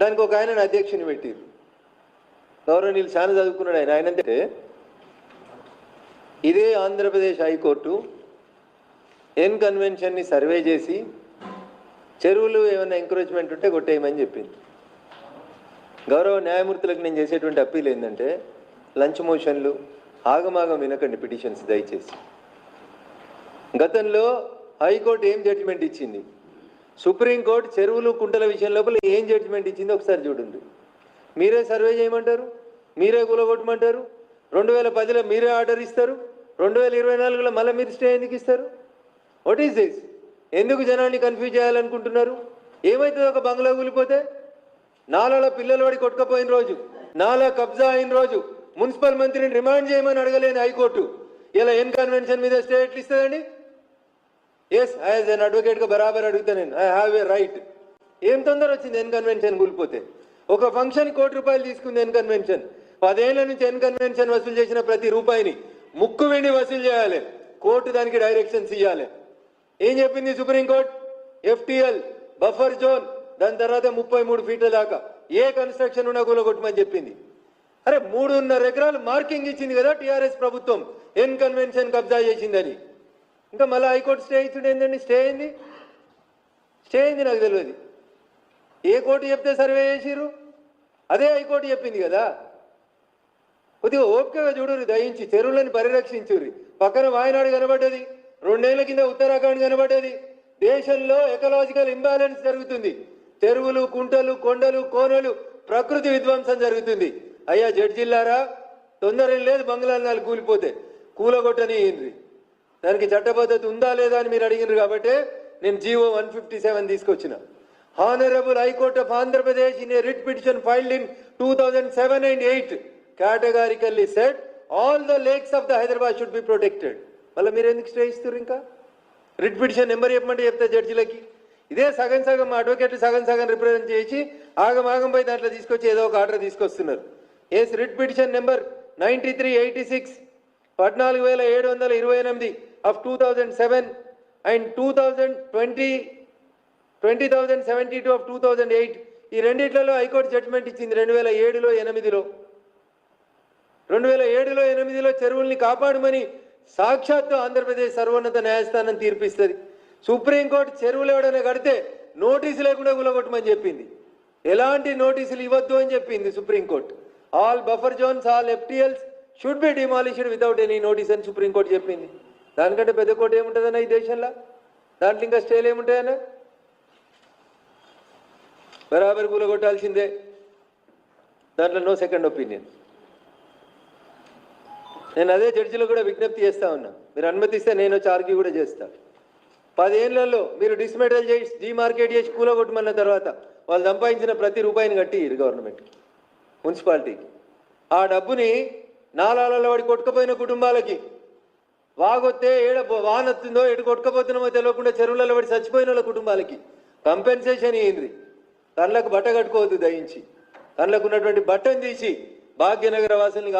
దానికి ఒక ఆయన అధ్యక్షుని పెట్టిరు గౌరవనీయులు చాలా చదువుకున్నాడు ఆయన. ఆయన అంటే ఇదే ఆంధ్రప్రదేశ్ హైకోర్టు ఎన్ కన్వెన్షన్ని సర్వే చేసి చెరువులు ఏమైనా ఎంకరేజ్మెంట్ ఉంటే కొట్టేయమని చెప్పింది. గౌరవ న్యాయమూర్తులకు నేను చేసేటువంటి అప్పీల్ ఏంటంటే లంచ్ మోషన్లు ఆగమాగం వినకండి పిటిషన్స్ దయచేసి. గతంలో హైకోర్టు ఏం జడ్జిమెంట్ ఇచ్చింది? సుప్రీంకోర్టు చెరువులు కుంటల విషయం లోపల ఏం జడ్జిమెంట్ ఇచ్చింది ఒకసారి చూడండి. మీరే సర్వే చేయమంటారు? మీరే కూలగొట్టమంటారు? రెండు వేల పదిలో మీరే ఆర్డర్ ఇస్తారు? రెండు వేల ఇరవై నాలుగులో మళ్ళీ మీరు స్టే ఎందుకు ఇస్తారు? వాట్ ఈస్ దిస్ ఎందుకు జనాన్ని కన్ఫ్యూజ్ చేయాలనుకుంటున్నారు? ఏమవుతుంది ఒక బంగ్లా కూలిపోతే? నాలలో పిల్లలు పడి కొట్టుకపోయిన రోజు నాలా కబ్జా అయిన రోజు మున్సిపల్ మంత్రిని రిమాండ్ చేయమని అడగలేని హైకోర్టు. ఇలా ఎన్ కన్వెన్షన్ మీద స్టే ఎట్లు ఇస్తుందండి? ఎస్ యాజ్ అన్ అడ్వకేట్గా బరాబర్ అడుగుతా నేను. ఐ హ్యావ్ ఏ రైట్ ఏం తొందర వచ్చింది ఎన్ కన్వెన్షన్ కూలిపోతే? ఒక ఫంక్షన్ కోటి రూపాయలు తీసుకుంది ఎన్ కన్వెన్షన్ పదేళ్ళ నుంచి ఎన్ కన్వెన్షన్ వసూలు చేసిన ప్రతి రూపాయిని ముక్కు వెండి వసూలు చేయాలి. కోర్టు దానికి డైరెక్షన్స్ ఇవ్వాలి ఏం చెప్పింది సుప్రీంకోర్టు? ఎఫ్టిఎల్ బఫర్ జోన్ దాని తర్వాత ముప్పై మూడు ఫీట్ల దాకా. ఏ కన్స్ట్రక్షన్ ఉన్నా కూలగొట్టమని చెప్పింది. అరే మూడున్నర ఎకరాలు మార్కింగ్ ఇచ్చింది కదా టీఆర్ఎస్ ప్రభుత్వం. ఎన్ కన్వెన్షన్ కబ్జా చేసిందని. ఇంకా మళ్ళీ హైకోర్టు స్టే ఇచ్చుడు ఏంటండి స్టే అయింది? స్టే అయింది నాకు తెలియదు. ఏ కోర్టు చెప్తే సర్వే చేసిర్రు? అదే హైకోర్టు చెప్పింది కదా. కొద్దిగా ఓపికగా చూడుర్రి దయించి చెరువులను పరిరక్షించుర్రి. పక్కన వాయనాడు కనబడ్డది రెండేళ్ళ కింద ఉత్తరాఖండ్ కనబడ్డది. దేశంలో ఎకలాజికల్ ఇంబ్యాలెన్స్ జరుగుతుంది. చెరువులు కుంటలు కొండలు కోనలు ప్రకృతి విధ్వంసం జరుగుతుంది. అయ్యా జడ్జిల్లారా తొందర లేదు బంగ్లాలు నాలుగు కూలిపోతే. కూలగొట్టని ఏంది? దానికి చట్టబద్ధత ఉందా లేదా అని మీరు అడిగినారు కాబట్టి నేను జీవో వన్ ఫిఫ్టీ సెవెన్ తీసుకొచ్చిన. Honourable high court of Andhra Pradesh in a writ petition filed in two thousand seven and eight categorically set all the lakes of the Hyderabad should be protected మళ్ళీ మీరు ఎందుకు stay ఇస్తారు ఇంకా? Writ petition number చెప్పమంటే చెప్తా జడ్జిలకి ఇదే సగం సగం అడ్వకేట్లు సగం సగం రిప్రజెంట్ చేసి ఆగం ఆగం పోయి దాంట్లో తీసుకొచ్చి ఏదో ఒక ఆర్డర్ తీసుకొస్తున్నారు. S writ petition number ninety three eighty six పద్నాలుగు వేల ఏడు వందల ఇరవై ఎనిమిది of two thousand seven and two thousand twenty twenty thousand seventy two of two thousand eight ఈ రెండిట్లలో హైకోర్టు జడ్జిమెంట్ ఇచ్చింది రెండు వేల ఏడులో ఎనిమిదిలో. రెండు వేల ఏడులో ఎనిమిదిలో చెరువుల్ని కాపాడమని సాక్షాత్తు ఆంధ్రప్రదేశ్ సర్వోన్నత న్యాయస్థానం తీర్పిస్తుంది. సుప్రీంకోర్టు చెరువులు ఎవడైనా కడితే నోటీసు లేకుండా గులగొట్టమని చెప్పింది. ఎలాంటి నోటీసులు ఇవ్వద్దు అని చెప్పింది supreme court. All buffer zones all FTLs should be demolished without any notice అని సుప్రీంకోర్టు చెప్పింది. దానికంటే పెద్ద కోట ఏముంటుందన్న ఈ దేశంలో? దాంట్లో ఇంకా స్టేలు ఏముంటాయన్నా? బరాబర్ కూలగొట్టాల్సిందే. దాంట్లో నో సెకండ్ ఒపీనియన్ నేను అదే జడ్జిలో కూడా విజ్ఞప్తి చేస్తా ఉన్నా. మీరు అనుమతిస్తే నేను వచ్చి ఆర్గ్యూ కూడా చేస్తా. పదేళ్ళలో మీరు డిస్మెటల్ చేసి డీమార్కెట్ చేసి కూలగొట్టమన్న తర్వాత వాళ్ళు సంపాదించిన ప్రతి రూపాయిని కట్టి గవర్నమెంట్ మున్సిపాలిటీకి. ఆ డబ్బుని నాలాలలో వాడి కొట్టుకుపోయిన కుటుంబాలకి వాగొత్తే ఏడ వానొత్తుందో ఎటు కొట్టుకపోతున్నామో తెలియకుండా చెరువులలో పడి చచ్చిపోయిన వాళ్ళ కుటుంబాలకి. కంపెన్సేషన్ ఏంది? తనలకు బట్ట కట్టుకోవద్దు దయించి. తనలకు ఉన్నటువంటి బట్టను తీసి భాగ్యనగర వాసుల్ని